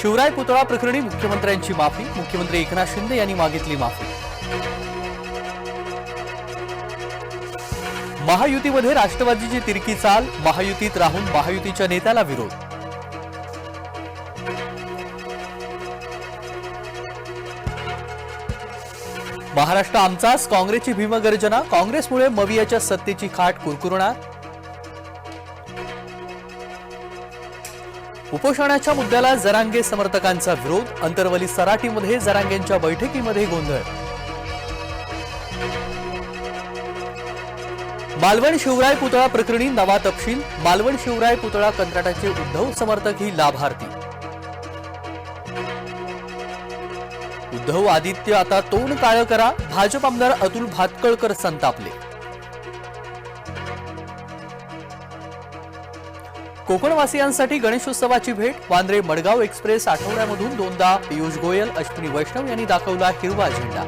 शिवराय पुतळा प्रकरणी मुख्यमंत्र्यांची माफी. मुख्यमंत्री एकनाथ शिंदे यांनी मागितली माफी. महायुतीमध्ये राष्ट्रवादीची तिरकी चाल. महायुतीत राहून महायुतीच्या नेत्याला विरोध. महाराष्ट्र आमचाच. काँग्रेसची भीमगर्जना. काँग्रेसमुळे मवियाच्या सत्तेची खाट कुरकुरणार. उपोषणाच्या मुद्द्याला जरांगे समर्थकांचा विरोध अंतरवली सराटीमध्ये जरांगेंच्या बैठकीमध्ये गोंधळ. मालवण शिवराय पुतळा प्रकरणी नवा तपशील मालवण शिवराय पुतळा कंत्राटाचे उद्धव समर्थक ही लाभार्थी. उद्धव आदित्य आता तोंड काळं करा भाजप आमदार अतुल भातकळकर संतापले. कोकणवासियांसाठी गणेशोत्सवाची भेट वांद्रे मडगाव एक्सप्रेस आठवड्यामधून दोनदा. पियुष गोयल अश्विनी वैष्णव यांनी दाखवला हिरवा झेंडा.